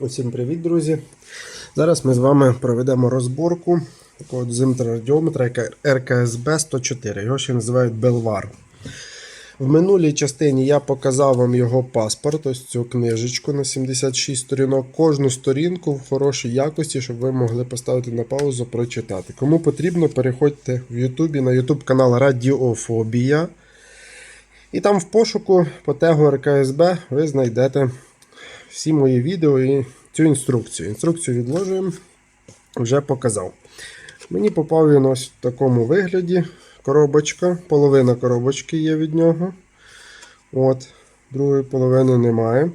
Усім привіт, друзі! Зараз ми з вами проведемо розборку такого радіометра, РКСБ 104. Його ще називають Белвар. В минулій частині я показав вам його паспорт, ось цю книжечку на 76 сторінок. Кожну сторінку в хорошій якості, щоб ви могли поставити на паузу, прочитати. Кому потрібно, переходьте в Ютубі на YouTube канал Радіофобія. І там в пошуку по тегу РКСБ ви знайдете всі мої відео і цю інструкцію. Інструкцію відложуємо, вже показав. Мені попав він ось в такому вигляді. Коробочка, половина коробочки є від нього. От, Другої половини немає.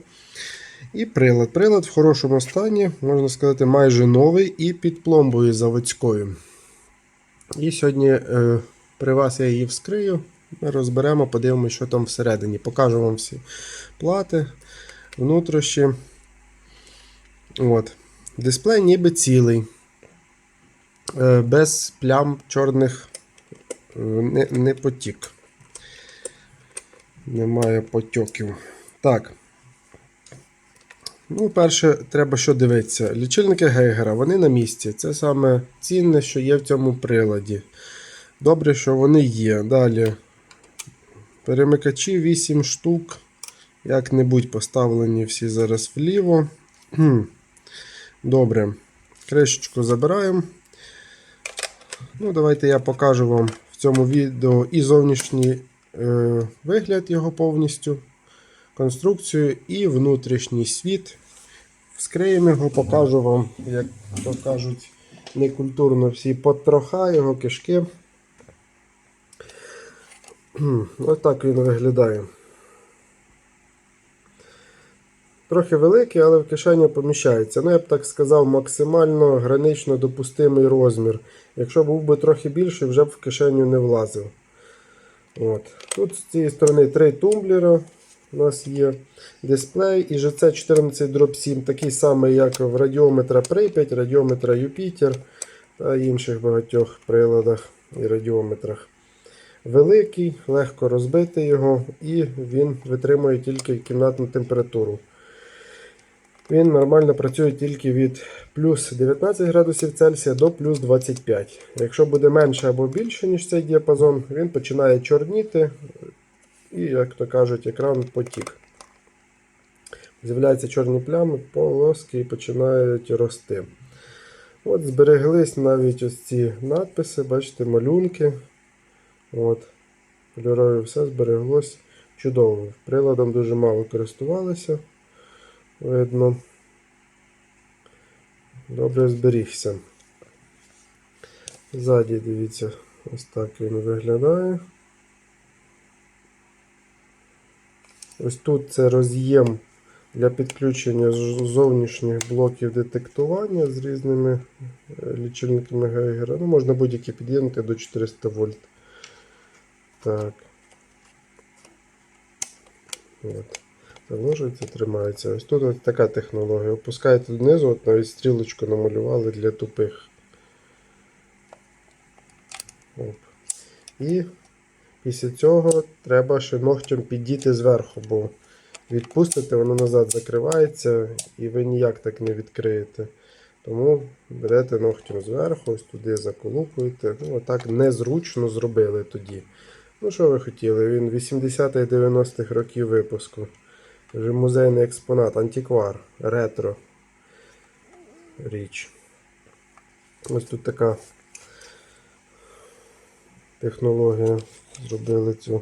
І прилад. Прилад в хорошому стані, можна сказати, майже новий і під пломбою заводською. І сьогодні е, при вас я її вскрию. Ми розберемо, подивимося, що там всередині. Покажу вам всі плати, внутрішні. От. Дисплей ніби цілий. Е, без плям чорних е, не, не потік. Немає потьоків. Так. Ну, перше, треба що дивитися. Лічильники Гейгера, вони на місці. Це саме цінне, що є в цьому приладі. Добре, що вони є. Далі. Перемикачі 8 штук. Як-небудь поставлені всі зараз вліво. Добре. Кришечку забираємо. Ну, Давайте я покажу вам в цьому відео і зовнішній е, вигляд його повністю, конструкцію і внутрішній світ. Вскриємо його, покажу вам, як то кажуть, некультурно всі потроха його кишки. Ось так він виглядає. Трохи великий, але в кишені поміщається. Ну, я б так сказав, максимально гранично допустимий розмір. Якщо був би трохи більший, вже б в кишеню не влазив. От. Тут з цієї сторони три тумблера. У нас є дисплей і GC14 Drop 7, такий самий, як в радіометра Прип'ять, радіометра Юпітер та інших багатьох приладах і радіометрах. Великий, легко розбити його, і він витримує тільки кімнатну температуру. Він нормально працює тільки від плюс 19 градусів Цельсія до плюс 25. Якщо буде менше або більше, ніж цей діапазон, він починає чорніти і, як то кажуть, екран потік. З'являються чорні плями, полоски і починають рости. От Збереглись навіть ось ці надписи, бачите, малюнки. От. Кольорові все збереглось чудово. Приладом дуже мало користувалися видно. Добре зберігся. Ззаді, дивіться, ось так він виглядає. Ось тут це роз'єм для підключення зовнішніх блоків детектування з різними е, лічильниками Гейгера. Ну, можна будь-які під'єднати до 400 вольт. Так. От. Завожується, тримається. Ось тут ось така технологія. Опускаєте донизу, от навіть стрілочку намалювали для тупих. Оп. І після цього треба ще ногтем підійти зверху, бо відпустите, воно назад закривається і ви ніяк так не відкриєте. Тому берете ногтем зверху, ось туди заколупуєте. Ну, отак незручно зробили тоді. Ну, що ви хотіли? Він 80-90-х років випуску. Вже музейний експонат, антиквар, ретро річ. Ось тут така технологія. Зробили цю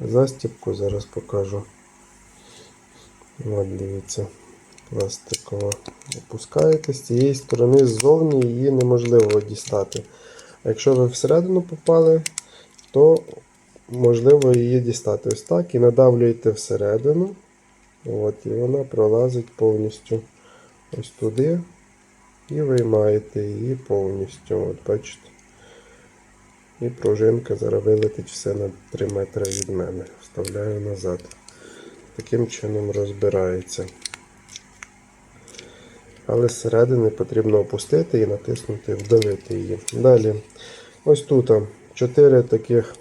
застіпку, зараз покажу. От, дивіться, пластикова. Опускаєте з цієї сторони ззовні її неможливо дістати. А якщо ви всередину попали, то можливо її дістати ось так і надавлюєте всередину. От, І вона пролазить повністю ось туди. І виймаєте її повністю. От, бачите. І пружинка зараз вилетить все на 3 метри від мене. Вставляю назад. Таким чином розбирається. Але зсередини потрібно опустити і натиснути, вдавити її. Далі, ось тут 4 таких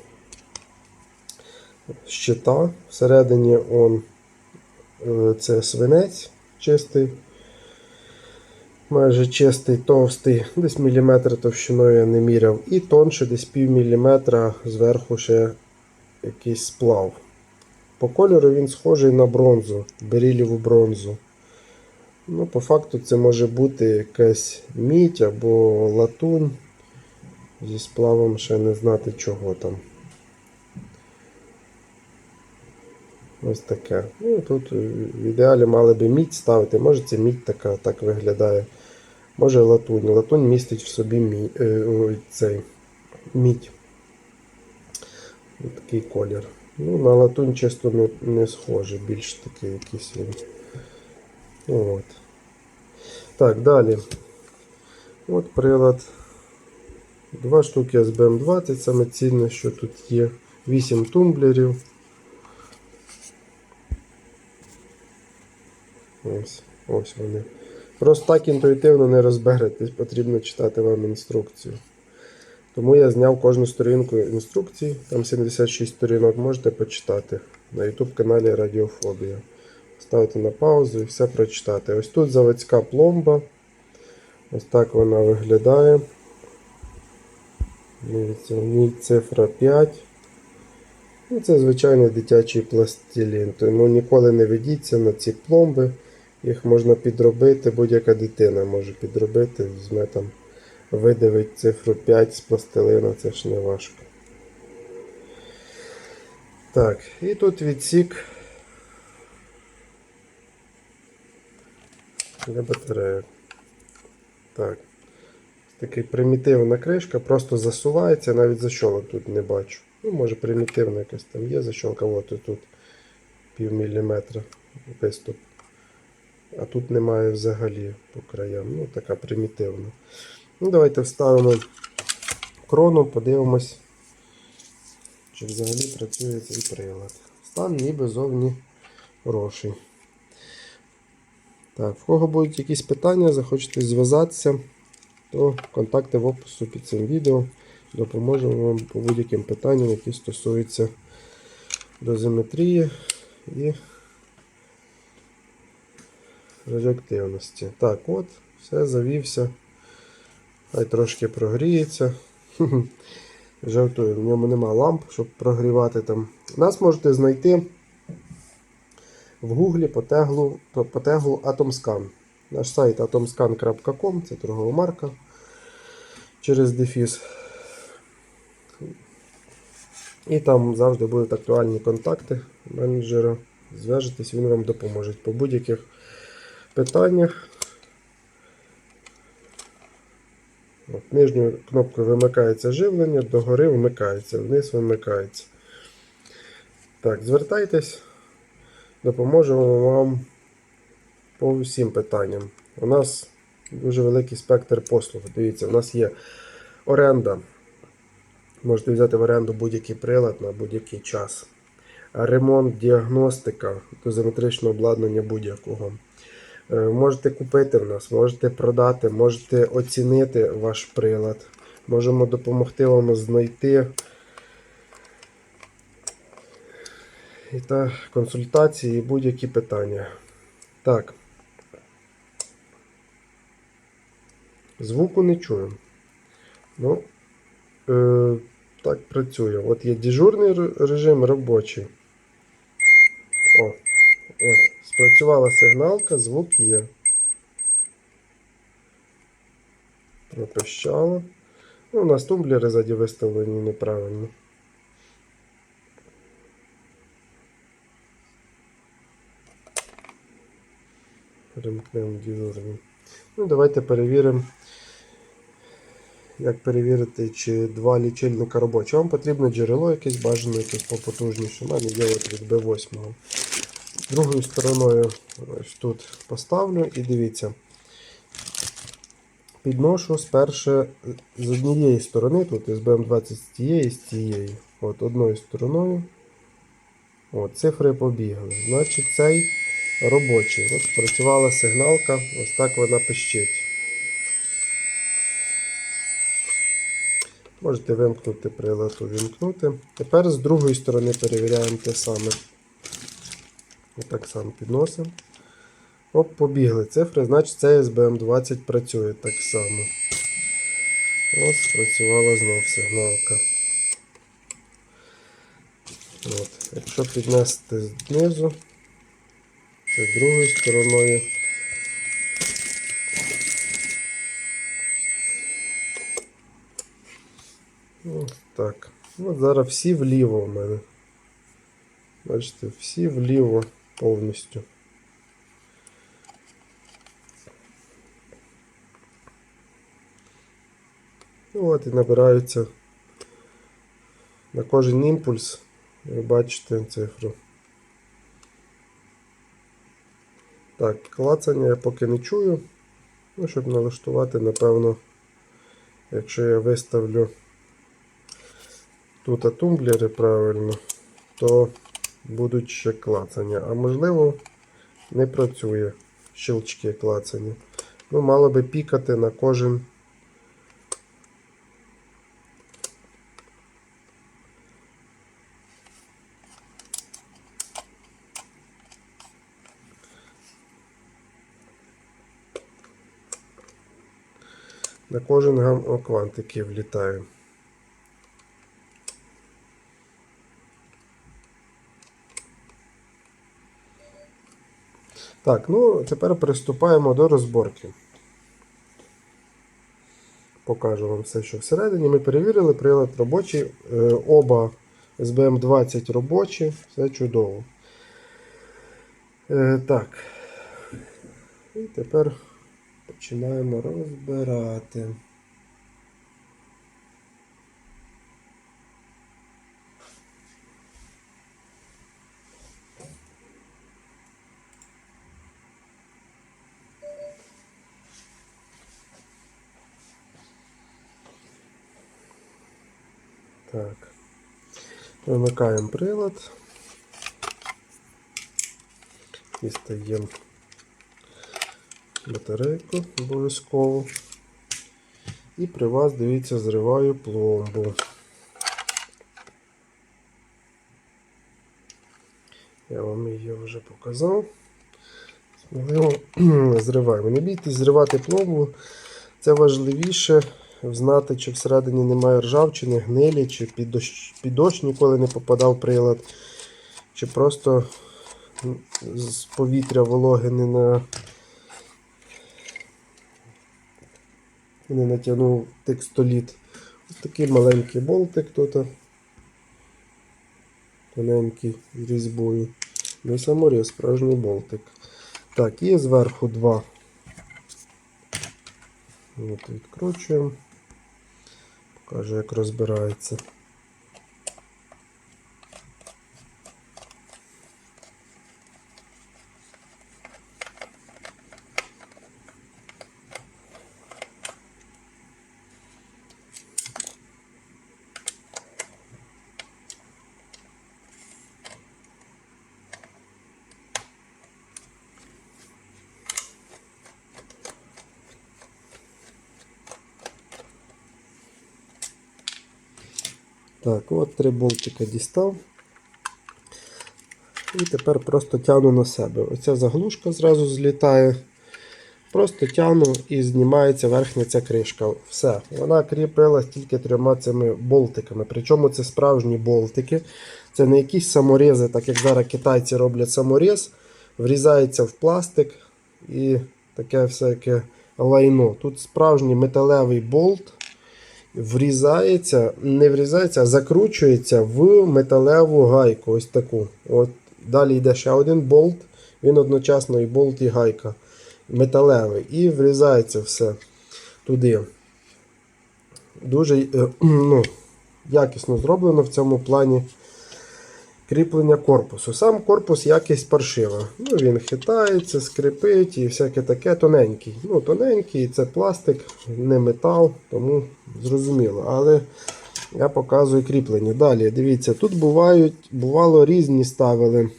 щита. Всередині он Е, Це свинець чистий. Майже чистий, товстий, десь міліметр товщиною я не міряв. І тонше, десь пів міліметра зверху ще якийсь сплав. По кольору він схожий на бронзу, беріліву бронзу. Ну, по факту це може бути якась мідь або латунь. Зі сплавом ще не знати чого там. Ось таке. Ну, тут в ідеалі мали би мідь ставити. Може це мідь така так виглядає. Може латунь. Латунь містить в собі мі... е, ой, цей мідь. Ось такий колір. Ну, на латунь чисто не, не схоже, більш такий якийсь. Ну, От. Так, далі. От прилад. Два штуки SBM20, саме цінне, що тут є. 8 тумблерів. Ось, ось вони. Просто так інтуїтивно не розберетесь, потрібно читати вам інструкцію. Тому я зняв кожну сторінку інструкції, там 76 сторінок можете почитати на YouTube каналі Радіофобія. Ставити на паузу і все прочитати. Ось тут заводська пломба. Ось так вона виглядає. Дивіться, в ній цифра 5. Ну, це звичайний дитячий пластилін. Тому ніколи не ведіться на ці пломби. Їх можна підробити, будь-яка дитина може підробити, візьме там, видавить цифру 5 з пластилина, це ж не важко. Так, і тут відсік для батареїв. Так. Такий примітивна кришка, просто засувається, навіть защолок тут не бачу. Ну, може примітивна якась там є защолка, от тут пів міліметра виступ. А тут немає взагалі по краям. Ну, така примітивна. Ну, давайте вставимо крону, подивимось, чи взагалі працює цей прилад. Стан ніби зовні хороший. Так, в кого будуть якісь питання, захочете зв'язатися, то контакти в опису під цим відео. Допоможемо вам по будь-яким питанням, які стосуються дозиметрії і радіоактивності. Так, от, все завівся. Хай трошки прогріється. Жартую, в ньому нема ламп, щоб прогрівати там. Нас можете знайти в гуглі по теглу, по теглу Atomscan. Наш сайт atomscan.com, це торгова марка через дефіс. І там завжди будуть актуальні контакти менеджера. Зв'яжетесь, він вам допоможе по будь-яких питаннях. От, Нижньою кнопкою вимикається живлення, догори вмикається, вниз вимикається. Так, звертайтесь, допоможемо вам по всім питанням. У нас дуже великий спектр послуг. Дивіться, у нас є оренда. Можете взяти в оренду будь-який прилад на будь-який час. Ремонт, діагностика, дозиметричне обладнання будь-якого. Е, Можете купити в нас, можете продати, можете оцінити ваш прилад. Можемо допомогти вам знайти і та консультації і будь-які питання. Так. Звуку не чую. Ну, е, так працює. От є дежурний режим робочий. О, от, спрацювала сигналка, звук є. Пропищало. Ну, у нас тумблери ззаді виставлені неправильно. Перемкнемо дежурний. Ну, давайте перевіримо. Як перевірити, чи два лічильника робочі. Вам потрібно джерело якесь бажано, якесь попотужніше. У мене є від B8. Другою стороною ось тут поставлю і дивіться. Підношу спершу з однієї сторони, тут SBM20 з тієї з тієї. От одною стороною. От, цифри побігли. Значить, цей робочий. От спрацювала сигналка, ось так вона пищить. Можете вимкнути прилад, увімкнути. Тепер з другої сторони перевіряємо те саме. І так само підносимо. Оп, побігли цифри, значить цей SBM20 працює так само. Ось спрацювала знов сигналка. От. Якщо піднести знизу, це другою стороною. Ось так. От зараз всі вліво у мене. Бачите, всі вліво повністю. Ну і набираються на кожен імпульс. Ви бачите цифру. Так, клацання я поки не чую. Ну, щоб налаштувати, напевно, якщо я виставлю тут тумблери правильно, то будуть ще клацання. А можливо, не працює щелчки клацання. Ну, мало би пікати на кожен. На кожен гам о, квантики Так, ну тепер приступаємо до розборки. Покажу вам все, що всередині. Ми перевірили, прилад робочий. Е, Оба СБМ-20 робочі, все чудово. Е, так. І тепер починаємо розбирати. Так. Вимикаємо прилад. Дістаємо батарейку обов'язково. І при вас, дивіться, зриваю пломбу. Я вам її вже показав. Зриваємо. Не бійтесь зривати пломбу. Це важливіше знати, чи всередині немає ржавчини, гнилі, чи під дощ, під дощ ніколи не попадав прилад, чи просто з повітря вологи не на не натягнув текстоліт. Ось такий маленький болтик тут. Тоненький з різьбою. Не саморіз, справжній болтик. Так, і зверху два. От відкручуємо. Покажу, як розбирається. Так, от три болтика дістав. І тепер просто тягну на себе. Оця заглушка зразу злітає. Просто тягну і знімається верхня ця кришка. Все. Вона кріпилась тільки трьома цими болтиками. Причому це справжні болтики. Це не якісь саморізи, так як зараз китайці роблять саморіз, врізається в пластик і таке всяке лайно. Тут справжній металевий болт врізається, не врізається, а закручується в металеву гайку. Ось таку. От Далі йде ще один болт, він одночасно і болт, і гайка металевий. І врізається все туди. Дуже е, ну, якісно зроблено в цьому плані кріплення корпусу. Сам корпус якість паршива. Ну, Він хитається, скрипить і всяке таке тоненький. Ну, Тоненький, це пластик, не метал, тому зрозуміло. Але я показую кріплення. Далі, дивіться, тут бувають, бувало різні ставили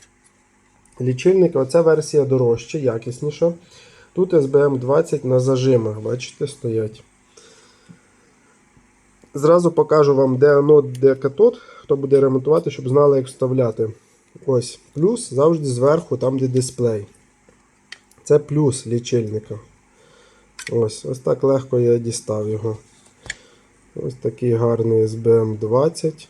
лічильники. Оця версія дорожча, якісніша. Тут SBM 20 на зажимах, бачите, стоять. Зразу покажу вам, де анод, де катод, хто буде ремонтувати, щоб знали, як вставляти. Ось, плюс завжди зверху, там, де дисплей. Це плюс лічильника. Ось, ось так легко я дістав його. Ось такий гарний SBM 20.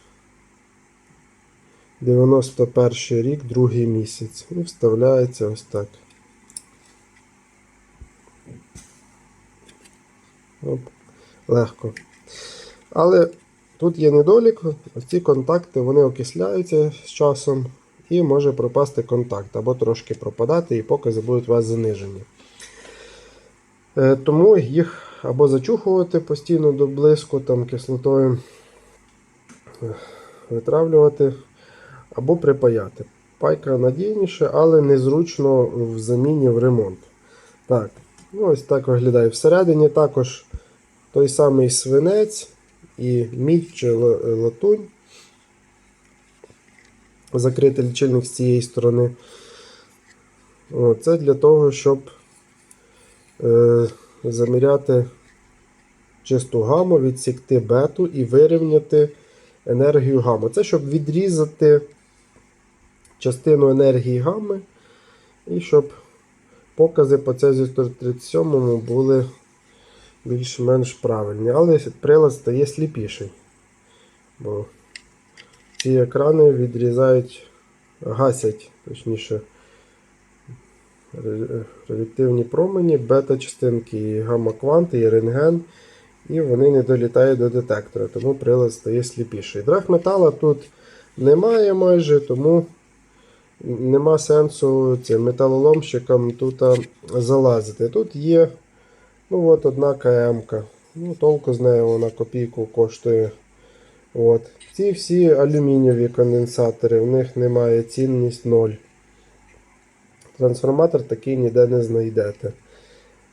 91 рік, другий місяць. І вставляється ось так. Оп, легко. Але тут є недолік. Ці контакти вони окисляються з часом і може пропасти контакт або трошки пропадати, і покази будуть у вас занижені. Е, Тому їх або зачухувати постійно до блиску там, кислотою, е, витравлювати, або припаяти. Пайка надійніше, але незручно в заміні в ремонт. Так, ну ось так виглядає. Всередині також той самий свинець і мідь чи латунь. Закритий лічильник з цієї сторони. Це для того, щоб е, заміряти чисту гаму, відсікти бету і вирівняти енергію гамма. Це щоб відрізати частину енергії гамми і щоб покази по цезію 137 були більш-менш правильні. Але прилад стає сліпіший. Бо ці екрани відрізають, гасять, точніше, реактивні промені, бета-частинки, і гамма-кванти, і рентген, і вони не долітають до детектора, тому прилад стає сліпіший. Драгметала тут немає майже, тому нема сенсу цим металоломщикам тут залазити. Тут є ну, от одна КМ. Ну, толку з нею вона копійку коштує. От. Ці всі алюмінієві конденсатори, в них немає цінність 0. Трансформатор такий ніде не знайдете.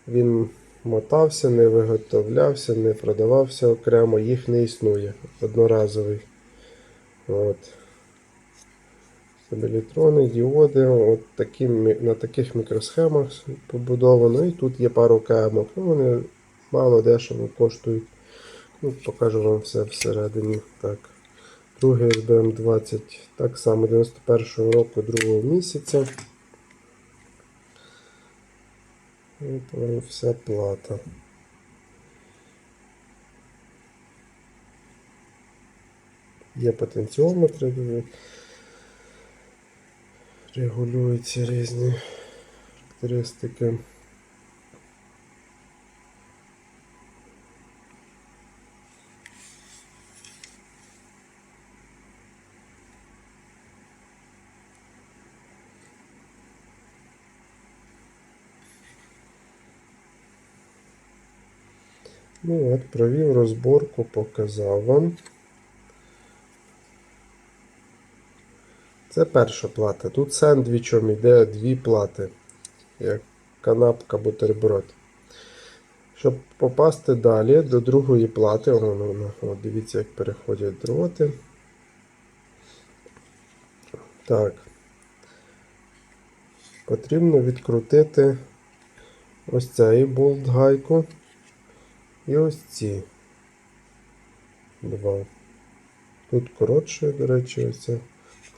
Він мотався, не виготовлявся, не продавався окремо, їх не існує. Одноразовий. От. Стабілітрони, діоди, от такі, на таких мікросхемах побудовано. І тут є пару кемок. Ну, вони мало дешево коштують. Ну, покажу вам все всередині. Так. Другий SBM 20, так само 91 року, другого місяця. От вся плата. Є потенціометри, регулюються різні характеристики. Ну от, провів розборку, показав вам. Це перша плата. Тут сендвічем йде дві плати, як канапка бутерброд. Щоб попасти далі до другої плати, о, ну, ну, от дивіться, як переходять дроти. Так. Потрібно відкрутити ось цей болт гайку. І ось ці два. Тут коротше, до речі, ось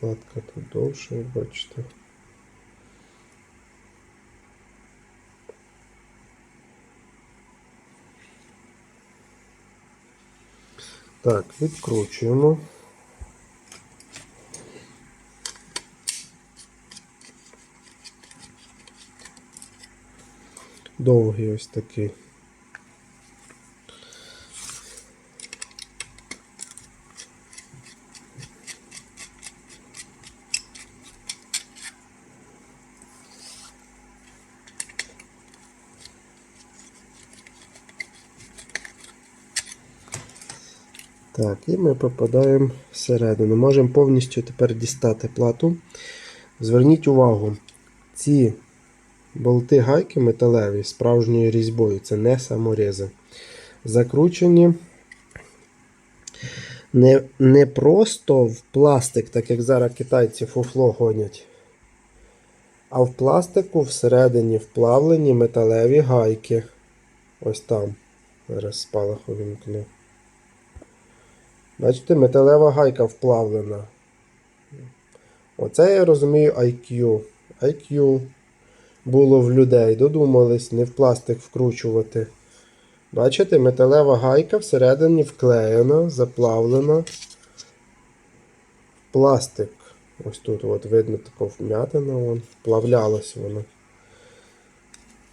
вкладка, тут довше, бачите. Так, відкручуємо. Довгий ось такий. Так, і ми попадаємо всередину. Можемо повністю тепер дістати плату. Зверніть увагу, ці болти гайки металеві справжньою різьбою, це не саморізи. Закручені не, не просто в пластик, так як зараз китайці фуфло гонять. А в пластику всередині вплавлені металеві гайки. Ось там. Зараз спалах увімкну. Бачите, металева гайка вплавлена. Оце я розумію IQ. IQ було в людей. Додумались не в пластик вкручувати. Бачите, металева гайка всередині вклеєна, заплавлена пластик. Ось тут от видно така вм'ятина, вон, вплавлялось воно.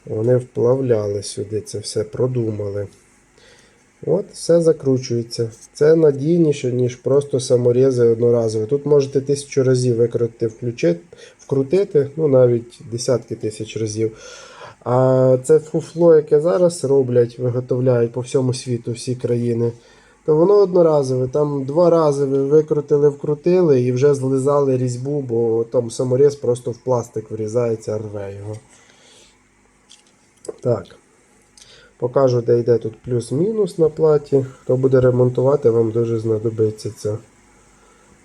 Вони вплавляли сюди, це все продумали. От, все закручується. Це надійніше, ніж просто саморізи одноразові. Тут можете тисячу разів викрутити, включити, вкрутити, ну навіть десятки тисяч разів. А це фуфло, яке зараз роблять, виготовляють по всьому світу, всі країни, то воно одноразове. Там два рази ви викрутили, вкрутили і вже злизали різьбу, бо там саморіз просто в пластик врізається, рве його. Так. Покажу, де йде тут плюс-мінус на платі. Хто буде ремонтувати, вам дуже знадобиться ця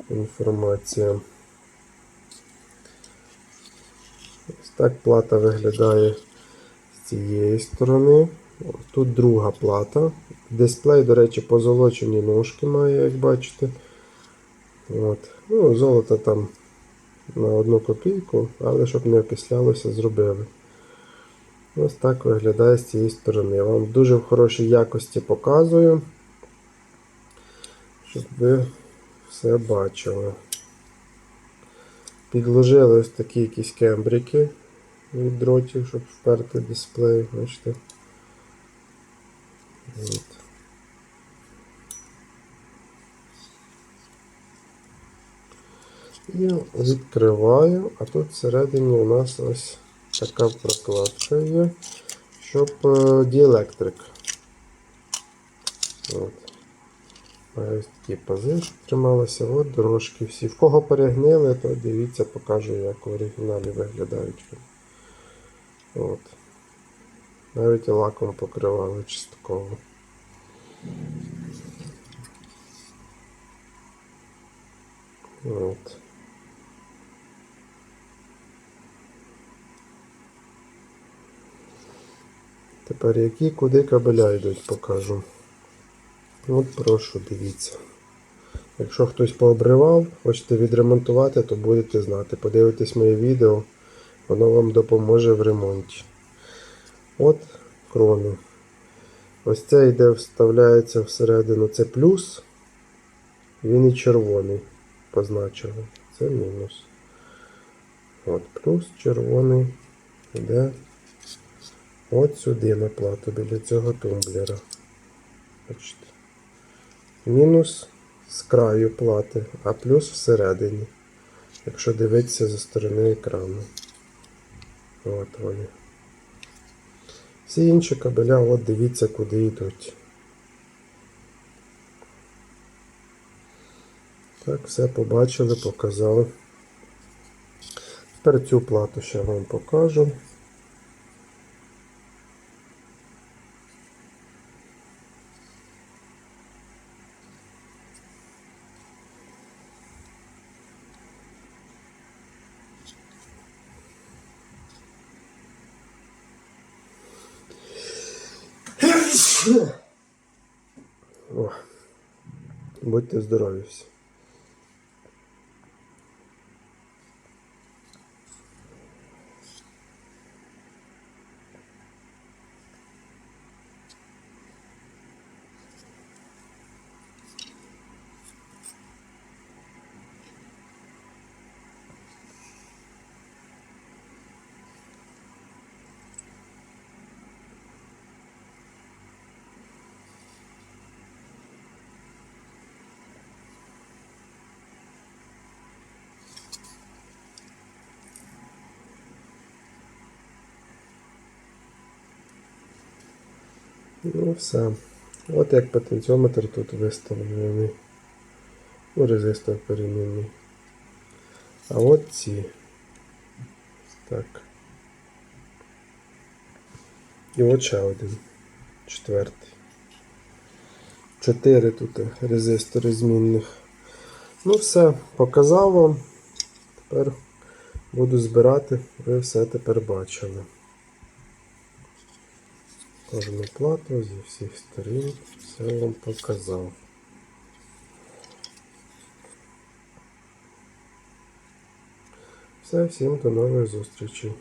інформація. Ось так плата виглядає з цієї сторони. Тут друга плата. Дисплей, до речі, позолочені ножки має, як бачите. От. Ну, золото там на одну копійку, але щоб не окислялося, зробили. Ось так виглядає з цієї сторони. Я вам дуже в хорошій якості показую, щоб ви все бачили. Підложили ось такі якісь кембрики від дротів, щоб вперти дисплей. Бачите? От. І відкриваю, а тут всередині у нас ось така прокладка є, щоб е, діелектрик. От. Ось такі пази трималися, от дорожки всі. В кого перегнили, то дивіться, покажу, як в оригіналі виглядають. От. Навіть лаком покривали частково. От. Тепер які куди кабеля йдуть, покажу. От прошу, дивіться. Якщо хтось пообривав, хочете відремонтувати, то будете знати. Подивитесь моє відео, воно вам допоможе в ремонті. От крони. Ось це йде, вставляється всередину. Це плюс. Він і червоний позначили. Це мінус. От, плюс червоний йде от сюди на плату біля цього тумблера. Бачите. Мінус з краю плати, а плюс всередині. Якщо дивитися за сторони екрану. От вони. Всі інші кабеля, от дивіться, куди йдуть. Так, все побачили, показали. Тепер цю плату ще вам покажу. Будьте здорові всі. Ну все. От як потенціометр тут виставлений. Ну, резистор перемінний. А от ці. Так. І от ще один. Четвертий. Чотири тут резистори змінних. Ну все, показав вам. Тепер буду збирати. Ви все тепер бачили. Кожну плату зі всіх сторін все вам показав. все, всім до нових зустрічей.